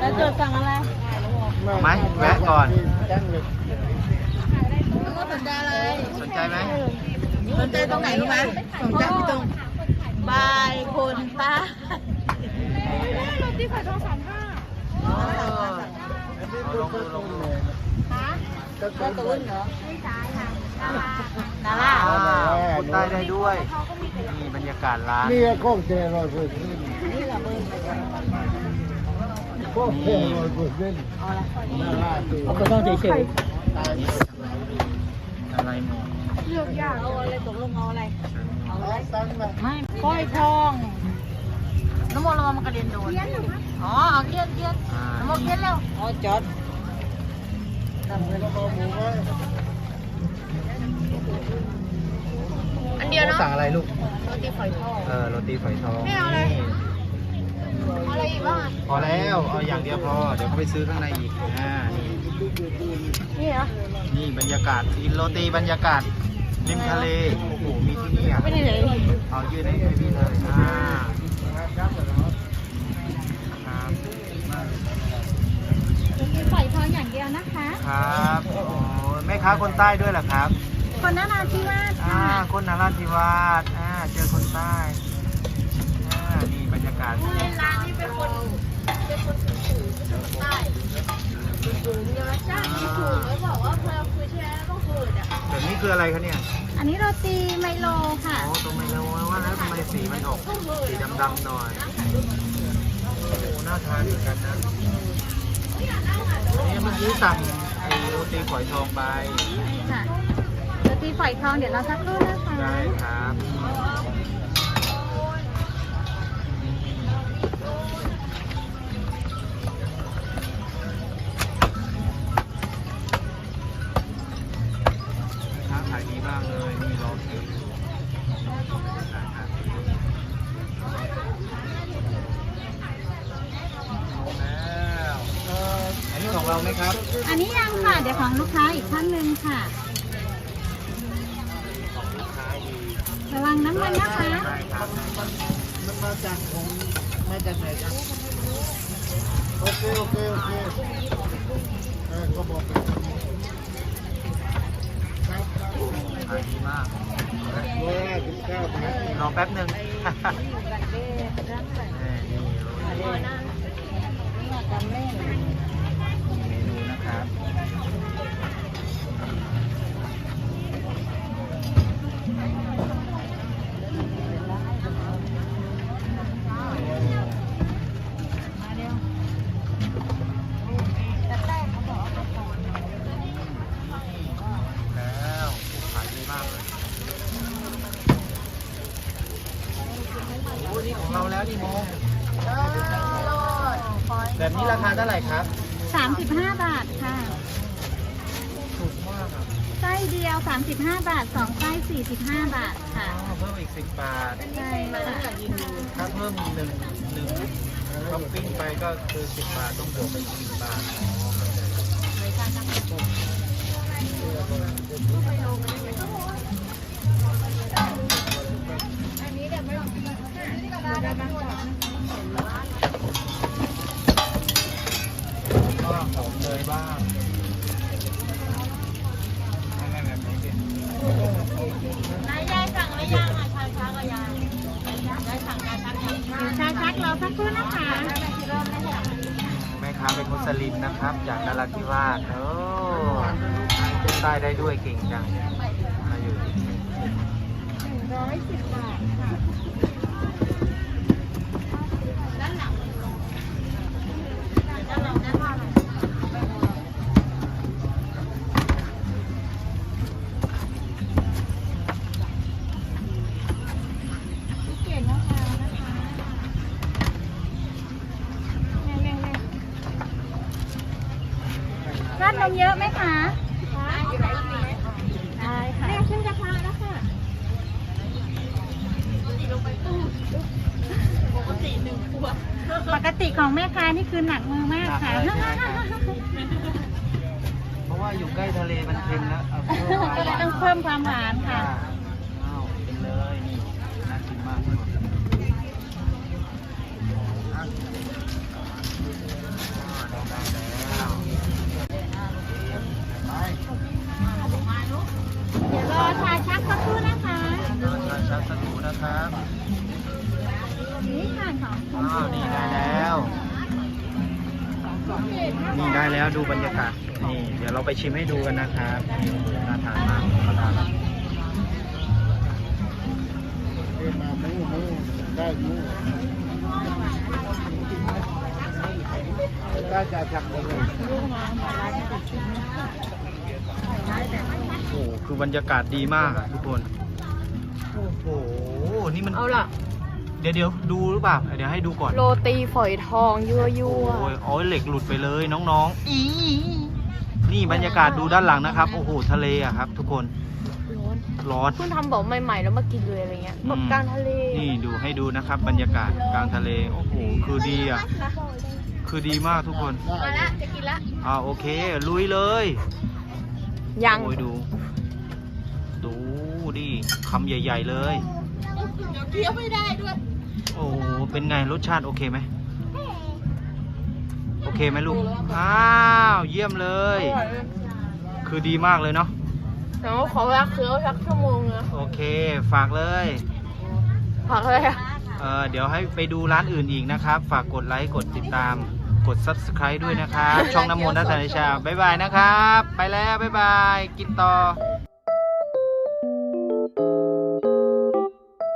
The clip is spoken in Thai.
แล้วจดสั่งอะไรเอาไหมแวะก่อนแล้วก็สนใจอะไรสนใจไหมสนใจตรงไหนรู้ไหมสนใจที่ตรงบายคนตาโรตีไข่ทองสามห้าเออเอาลงดูลงดูแล้วตัวเหรอไม่ใช่ค่ะดาราอ่าคนใต้ได้ด้วยนี่บรรยากาศร้าน นี่ก็ข้องเจรอยเปอร์เซ็นต์นี่เหรอเบอร์ข้องเจรอย เปอร์เซ็นเอาต้องเฉยตายอะไรหมดๆเลือกยากเอาอะไรตกลงเอาอะไรเอาสั้นมาไม่ก้อยทองน้ำมันระวังมันกระเด็นโดนอ๋อเอาเกี้ยนเกี้ยนน้ำมันเกี้ยนแล้วอ๋อจอดอันเดียวเนาะสั่งอะไรลูกโรตีฝอยทองเออโรตีฝอยทองไม่เอาเลย อาอะไรอีกบ้างอะพอแล้ว เอาอย่างเดียวพอ เดี๋ยวเขาไปซื้อข้างในอีกอ่านี่นี่เหรอนี่บรรยากาศกินโรตีบรรยากาศริมทะเล โอ้โห มีที่นี่อะไม่ได้เลยเอายืนให้ให้พี่เลยอ่าครับฝอยทองอย่างเดียวนะคะ ครับโอ้แม่ค้าคนใต้ด้วยเหรอครับ คนน่ารักที่ว่าอ่า คนนราธิวาสอ่า เจอคนใต้อ่านี่บรรยากาศ ร้านนี้เป็นคนเป็นคนสูงใต้ สูงเยอะจ้ามีถูกแล้วบอกว่าพอคุยใช่ไหมต้องฝืดอะแบบนี้คืออะไรคะเนี่ย อันนี้โรตีไมโลค่ะโอ้ตรงไม่รู้ว่าแล้วทำไมสีมันออกสีดำๆหน่อย โอ้น่าทานเหมือนกันนะนี่เมื่อกี้สั่งไอ้โรตีฝอยทองไปค่ะโรตีฝอยทองเดี๋ยวเราสักครู่นะคะ ได้ครับาขายดีมากเลยนี่รอคิวแล้วเอ่ออันนี้ของเราไหมครับ อันนี้ยังค่ะ เดี๋ยวของลูกค้าอีกท่านหนึ่งค่ะของลูกค้าดีระวังน้ำมันนะคะได้ครับมันมาจากของมาจากไหนครับ โอเค โอเค โอเคเออก็บอกไปครับ ขายดีมาก ร้อยห้าสิบเก้าบาท รอแป๊บหนึ่ง โอ้นี่ของเราแล้วนี่โมแบบนี้ราคาเท่าไหร่ครับสามสิบห้าบาทค่ะ ถูกมากอะไส้เดียว 35 บาท2ไส้45 บาทค่ะ อ๋อเพิ่มอีกสิบบาท ใช่ค่ะถ้าเพิ่มหนึ่งหนึ่งท็อปปิ้งไปก็คือสิบบาทต้องบวกไปอีกสิบบาทอ๋อ เลยบ้างนายยายสั่งหรือยังอะชาชักก็ยังยายสั่งชาชักยังชาชักเราสักครู่นะคะแม่ค้าเป็นมุสลิมนะครับ จากนราธิวาสโอ้ใต้ได้ด้วยเก่งจังมาอยู่ที่นี่ร้อยสิบบาทค่ะด้านหลังด้านหลังด้านหลังเก่งนะคะนะคะเร่งๆ ๆราดนมเยอะไหมคะได้ค่ะเรียกขึ้นกระทะแล้วค่ะปกติของแม่ค้านี่คือหนักมือมากค่ะ เพราะว่าอยู่ใกล้ทะเลมันเค็มแล้วเอาก็เลยต้องเพิ่มความหวานค่ะ วนี่ได้แล้ว นี่ได้แล้วดูบรรยากาศนี่ เดี๋ยวเราไปชิมให้ดูกันนะครับน่าทานมากขอทานครับเรียกมาหมูหมูได้หมูได้จากจากเลยโอ้โหคือบรรยากาศดีมากทุกคน โอ้โห นี่มัน เอาล่ะ เดี๋ยวเดี๋ยวดูหรือเปล่า เดี๋ยวให้ดูก่อนโรตีฝอยทองยั่วยั่วโอ้ยโอ้ยเหล็กหลุดไปเลยน้องๆอีนี่บรรยากาศดูด้านหลังนะครับ โอ้โหทะเลอะครับ ทุกคนร้อนร้อนเพิ่งทำบอกใหม่ๆแล้วมากินเลยอะไรเงี้ยแบบกลางทะเล นี่ดูให้ดูนะครับ บรรยากาศกลางทะเลโอ้โหคือดีอะคือดีมากทุกคนมาละจะกินละอ่าโอเค ลุยเลยยังโอ้ยดู ดูดิคำใหญ่ ๆเลยเคี้ยวไม่ได้ด้วยโอ้โหเป็นไงรสชาติโอเคไหมโอเคไหมลูกอ้าวเยี่ยมเลย คือดีมากเลยเนาะแต่ว่าขอเวลาเคี้ยวสักชั่วโมงนะโอเค ฝากเลยผักอะไรอะเออเดี๋ยวให้ไปดูร้านอื่นอีกนะครับ ฝากกดไลค์กดติดตามกด subscribe ด้วยนะครับ ช่องน้ำมนต์นัทธนิชา บ๊ายบายนะครับ ไปแล้ว บ๊ายบาย กินต่อ